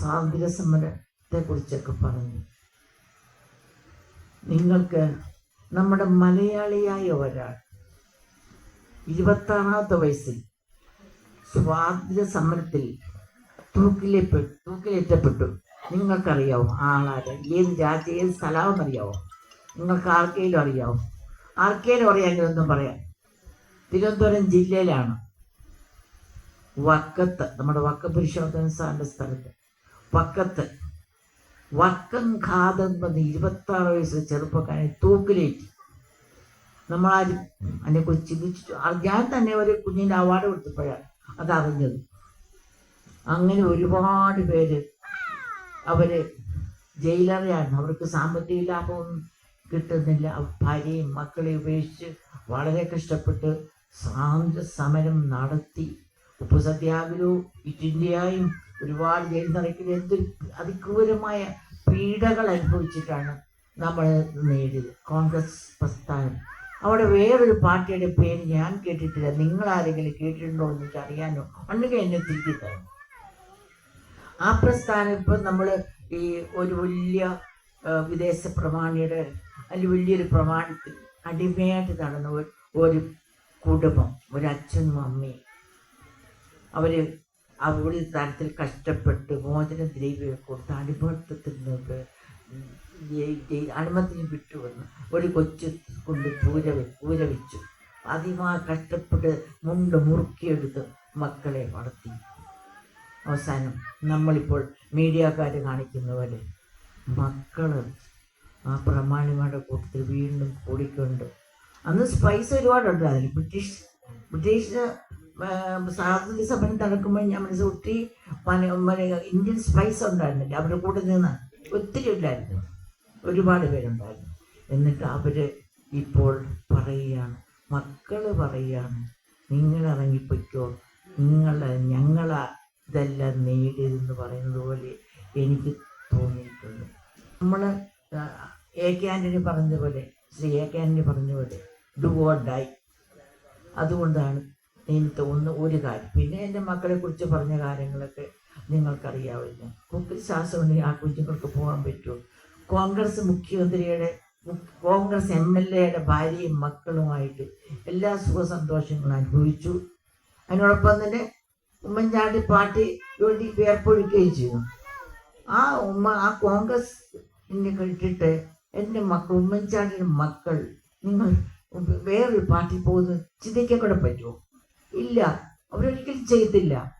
സ്വാതന്ത്ര്യ സമരത്തെ കുറിച്ചൊക്കെ പറഞ്ഞു. നിങ്ങൾക്ക് നമ്മുടെ മലയാളിയായ ഒരാൾ ഇരുപത്താറാമത്തെ വയസ്സിൽ സ്വാതന്ത്ര്യ സമരത്തിൽ തൂക്കിലേപ്പെട്ടു തൂക്കിലേറ്റപ്പെട്ടു. നിങ്ങൾക്കറിയാവോ ആളാര്? ഏത് രാജ്യം ഏത് സ്ഥലവും അറിയാവോ നിങ്ങൾക്ക് ആർക്കെങ്കിലും അറിയാവോ? ആർക്കെങ്കിലും അറിയാമെങ്കിലൊന്നും പറയാം. തിരുവനന്തപുരം ജില്ലയിലാണ് വക്കത്ത് നമ്മുടെ വക്ക പുരുഷോത്തമൻ സാറിന്റെ സ്ഥലത്ത്. വക്കത്ത് വക്കം ഖാദം പറഞ്ഞ് ഇരുപത്തി ആറ് വയസ്സ് ചെറുപ്പക്കാരെ തൂക്കിലേറ്റി. നമ്മളാരും അതിനെ കുറിച്ച് ചിന്തിച്ചു ഞാൻ തന്നെ ഒരു കുഞ്ഞിന്റെ അവാർഡ് കൊടുത്തപ്പോഴാണ് അതറിഞ്ഞത്. അങ്ങനെ ഒരുപാട് പേര് അവർ ജയിലറിയാണ് അവർക്ക് സാമ്പത്തിക ലാഭമൊന്നും കിട്ടുന്നില്ല. ഭാര്യയും മക്കളെ ഉപേക്ഷിച്ച് വളരെ കഷ്ടപ്പെട്ട് സ്വാതന്ത്ര്യ സമരം നടത്തി. ഉപ്പു സത്യാഗ്രഹ ഇറ്റ് ഇന്ത്യയും ഒരുപാട് ജയിൽ നിറയ്ക്കുന്ന എന്ത് അതിക്രൂരമായ പീഡകൾ അനുഭവിച്ചിട്ടാണ് നമ്മൾ നേടിയത്. കോൺഗ്രസ് പ്രസ്ഥാനം. അവിടെ വേറൊരു പാർട്ടിയുടെ പേര് ഞാൻ കേട്ടിട്ടില്ല. നിങ്ങൾ ആരെങ്കിലും കേട്ടിട്ടുണ്ടോ എന്ന് എനിക്ക് അറിയാനോ? ഉണ്ടെങ്കിൽ എന്നെ തിരികെ തരണം ആ പ്രസ്ഥാനം ഇപ്പം നമ്മൾ ഈ ഒരു വലിയ വിദേശ പ്രമാണിയുടെ അല്ലെങ്കിൽ വലിയൊരു പ്രമാണത്തിൽ അടിമയായിട്ട് നടന്ന ഒരു കുടുംബം ഒരു അച്ഛനും അമ്മയും. അവർ അവരുടെ തരത്തിൽ കഷ്ടപ്പെട്ട് മോചന ദ്രവ്യം കൊടുത്ത് അടിമത്തത്തിൽ നിന്ന് അടിമത്തിന് വിട്ടുവന്ന് ഒരു കൊച്ചു കൊണ്ട് പൂര വെ- പൂര വെച്ചു. അതിമാ കഷ്ടപ്പെട്ട് മുണ്ട് മുറുക്കിയെടുത്ത് മക്കളെ വളർത്തി. അവസാനം നമ്മളിപ്പോൾ മീഡിയക്കാർ കാണിക്കുന്ന പോലെ മക്കൾ ആ പ്രമാണിമാരുടെ കൂട്ടത്തിൽ വീണ്ടും കൂടിക്കൊണ്ട്. അന്ന് സ്പൈസ് ഒരുപാടുണ്ട് അതിൽ. ബ്രിട്ടീഷ് ബ്രിട്ടീഷ് സ്വാതന്ത്ര്യ സമരം നടക്കുമ്പോൾ ഞാൻ മനസ്സിൽ ഒത്തിരി ഇന്ത്യൻ സ്പൈസ് ഉണ്ടായിരുന്നില്ല. അവരുടെ കൂടെ നിന്ന് ഒത്തിരി ഉണ്ടായിരുന്നു. ഒരുപാട് പേരുണ്ടായിരുന്നു. എന്നിട്ട് അവർ ഇപ്പോൾ പറയുകയാണ് മക്കൾ പറയുകയാണ് നിങ്ങൾ ഇറങ്ങിപ്പോയിക്കോ. നിങ്ങൾ ഞങ്ങൾ ഇതെല്ലാം നേടിയതെന്ന് പറയുന്നത് പോലെ എനിക്ക് തോന്നിയിട്ടുണ്ട്. നമ്മൾ എ കെ ആന്റണി പറഞ്ഞ പോലെ ശ്രീ എ കെ ആന്റണി പറഞ്ഞ പോലെ ഡു ഓർ ഡൈ അതുകൊണ്ടാണ് എനിക്ക് തോന്നുന്ന ഒരു കാര്യം. പിന്നെ എന്റെ മക്കളെ കുറിച്ച് പറഞ്ഞ കാര്യങ്ങളൊക്കെ നിങ്ങൾക്കറിയാവില്ല. കുക്കിൽ ഉണ്ടെങ്കിൽ ആ കുഞ്ഞുങ്ങൾക്ക് പോകാൻ പറ്റുമോ? കോൺഗ്രസ് മുഖ്യമന്ത്രിയുടെ കോൺഗ്രസ് എം എൽ എയുടെ ഭാര്യയും മക്കളുമായിട്ട് എല്ലാ സുഖ സന്തോഷങ്ങളും അനുഭവിച്ചു. അതിനോടൊപ്പം തന്നെ ഉമ്മൻചാണ്ടി പാർട്ടി വേണ്ടി വേർപ്പൊഴിക്കുകയും ചെയ്തു. ആ ഉമ്മ ആ കോൺഗ്രസ് എന്നെ കേട്ടിട്ട് എന്റെ മക്കൾ ഉമ്മൻചാണ്ടിയുടെ മക്കൾ നിങ്ങൾ വേറൊരു പാർട്ടി പോകുന്നത് ചിന്തിക്കാൻ കൂടെ പറ്റുമോ? ഇല്ല. അവരൊരിക്കലും ചെയ്തില്ല.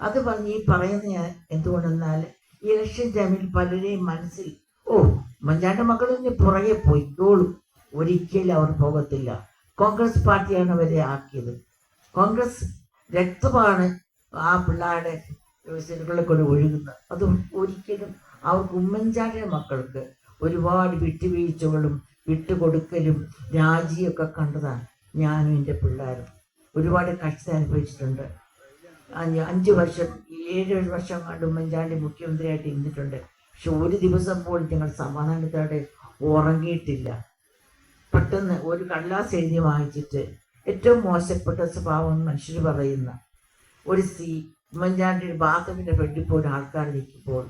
അത് പറഞ്ഞ് ഈ പറയുന്ന ഞാൻ എന്തുകൊണ്ടെന്നാൽ ഇലക്ഷൻ ടൈമിൽ പലരെയും മനസ്സിൽ ഓ ഉമ്മൻചാണ്ടി മക്കൾ ഇനി പുറകെ പോയിക്കോളും. ഒരിക്കലും അവർ പോകത്തില്ല. കോൺഗ്രസ് പാർട്ടിയാണ് അവരെ ആക്കിയത്. കോൺഗ്രസ് രക്തമാണ് ആ പിള്ളേരുടെ സെല്ലുകളിൽ കൊണ്ട് ഒഴുകുന്നത്. അത് ഒരിക്കലും അവർക്ക് ഉമ്മൻചാണ്ടിയുടെ മക്കൾക്ക് ഒരുപാട് വിട്ടുവീഴ്ചകളും വിട്ടുകൊടുക്കലും രാജിയൊക്കെ കണ്ടതാണ് ഞാനും എന്റെ പിള്ളേരും. ഒരുപാട് കഷ്ടത അനുഭവിച്ചിട്ടുണ്ട്. അഞ്ച് വർഷം ഏഴ് വർഷം കണ്ട് ഉമ്മൻചാണ്ടി മുഖ്യമന്ത്രിയായിട്ട് ഇരുന്നിട്ടുണ്ട്. പക്ഷെ ഒരു ദിവസം പോലും ഞങ്ങൾ സമാധാനത്തോടെ ഉറങ്ങിയിട്ടില്ല. പെട്ടെന്ന് ഒരു കടലാസ് എഴുതി വാങ്ങിച്ചിട്ട് ഏറ്റവും മോശപ്പെട്ട സ്വഭാവം മനുഷ്യർ പറയുന്ന ഒരു സ്ത്രീ ഉമ്മൻചാണ്ടിയുടെ ബാത്റൂമിന്റെ ഫ്രണ്ടിൽ പോലും ആൾക്കാർ നിൽക്കുമ്പോൾ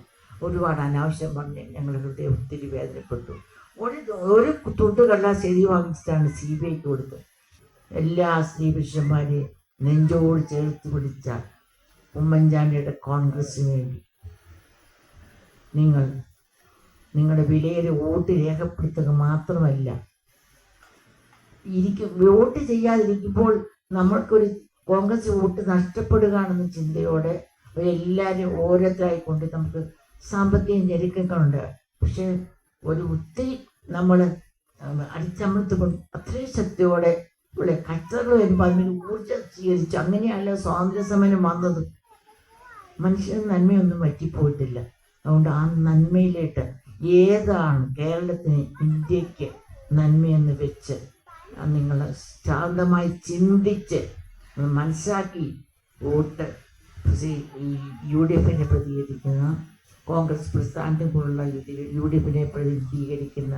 ഒരുപാട് അനാവശ്യം പറഞ്ഞ് ഞങ്ങളുടെ ഹൃദയം ഒത്തിരി വേദനപ്പെട്ടു. ഒരു ഒരു തുണ്ട് കടലാസ് എഴുതി വാങ്ങിച്ചിട്ടാണ് സി ബി ഐക്ക് കൊടുത്തത്. എല്ലാ സ്ത്രീ പുരുഷന്മാരെയും നെഞ്ചോട് ചേർത്ത് പിടിച്ച ഉമ്മൻചാണ്ടിയുടെ കോൺഗ്രസിന് വേണ്ടി. നിങ്ങൾ നിങ്ങളുടെ വിലയേറെ വോട്ട് രേഖപ്പെടുത്തുക മാത്രമല്ല ഇരിക്കും വോട്ട് ചെയ്യാതിരിക്കുമ്പോൾ നമ്മൾക്കൊരു കോൺഗ്രസ് വോട്ട് നഷ്ടപ്പെടുകയാണെന്ന ചിന്തയോടെ എല്ലാവരും ഓരോരുത്തരായി കൊണ്ട് നമുക്ക് സാമ്പത്തിക ഞെരുക്കങ്ങളുണ്ട്. പക്ഷെ ഒരു ഒത്തിരി നമ്മൾ അടിച്ചമർത്തുകൊണ്ട് അത്രയും ശക്തിയോടെ ഇവിടെ കച്ചറകൾ വരുമ്പോൾ അതിനൊരു ഊർജം സ്വീകരിച്ചു അങ്ങനെയല്ല സ്വാതന്ത്ര്യ സമരം വന്നത്. മനുഷ്യന് നന്മയൊന്നും പറ്റിപ്പോയിട്ടില്ല അതുകൊണ്ട് ആ നന്മയിലേട്ട് ഏതാണ് കേരളത്തിന് ഇന്ത്യയ്ക്ക് നന്മയെന്ന് വെച്ച് നിങ്ങൾ ശാന്തമായി ചിന്തിച്ച് മനസ്സിലാക്കി വോട്ട് യു ഡി എഫിനെ പ്രതികരിക്കുന്ന കോൺഗ്രസ് പ്രസ്ഥാനത്തെ പോലുള്ള യു ഡി എഫിനെ പ്രതിനിധീകരിക്കുന്ന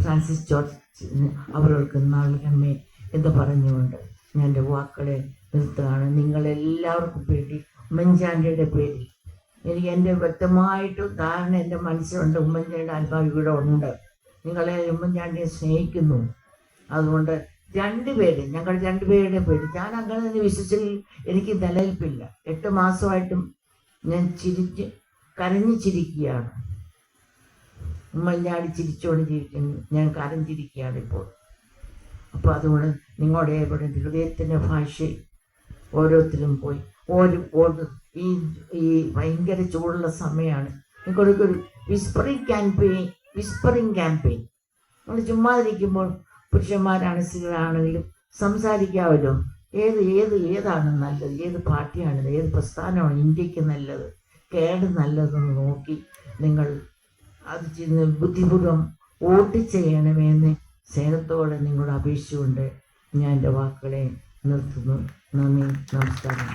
ഫ്രാൻസിസ് ജോർജ് അവർക്ക് നൽകണമേ എന്ന് പറഞ്ഞുകൊണ്ട് ഞാൻ എന്റെ വാക്കുകളെ നിർത്തുകയാണ്. നിങ്ങളെല്ലാവർക്കും പേടി ഉമ്മൻചാണ്ടിയുടെ പേരിൽ എനിക്ക് എന്റെ വ്യക്തമായിട്ട് ധാരണ എന്റെ മനസ്സിലുണ്ട്. ഉമ്മൻചാണ്ടിയുടെ ആത്മാവ് ഇവിടെ ഉണ്ട്. നിങ്ങളെ ഉമ്മൻചാണ്ടിയെ സ്നേഹിക്കുന്നു. അതുകൊണ്ട് രണ്ടുപേര് ഞങ്ങൾ രണ്ടുപേരുടെ പേര് ഞാൻ അങ്ങനെ തന്നെ വിശ്വസിച്ചിൽ എനിക്ക് നിലനിൽപ്പില്ല. എട്ട് മാസമായിട്ടും ഞാൻ ചിരിച്ച് കരഞ്ഞു ചിരിക്കുകയാണ്. ഉമ്മൻചാണ്ടി ചിരിച്ചുകൊണ്ട് ജീവിക്കുന്നു. ഞാൻ കരഞ്ഞിരിക്കുകയാണ് ഇപ്പോൾ. അപ്പോൾ അതുകൊണ്ട് നിങ്ങളുടെ ഇവിടെ ഹൃദയത്തിന്റെ ഭാഷയിൽ ഓരോരുത്തരും പോയി. ഓരോ ഓരോ ഈ ഈ ഭയങ്കര ചൂടുള്ള സമയമാണ് നിങ്ങൾക്ക് ഒരു വിസ്പറിങ് ക്യാമ്പയിൻ വിസ്പറിങ് ക്യാമ്പയിൻ നമ്മൾ ചുമ്മാതിരിക്കുമ്പോൾ പുരുഷന്മാരാണ് സ്ത്രീകളാണെങ്കിലും സംസാരിക്കാമല്ലോ. ഏത് ഏത് ഏതാണ് നല്ലത്? ഏത് പാർട്ടിയാണ് ഏത് പ്രസ്ഥാനമാണ് ഇന്ത്യയ്ക്ക് നല്ലത്? കേട് നല്ലതെന്ന് നോക്കി നിങ്ങൾ അത് ബുദ്ധിപൂർവം വോട്ട് ചെയ്യണമെന്ന് സ്നേഹത്തോടെ നിങ്ങളോട് അപേക്ഷിച്ചുകൊണ്ട് ഞാൻ എന്റെ വാക്കുകളെ നിർത്തുന്നു നന്ദി നമസ്കാരം.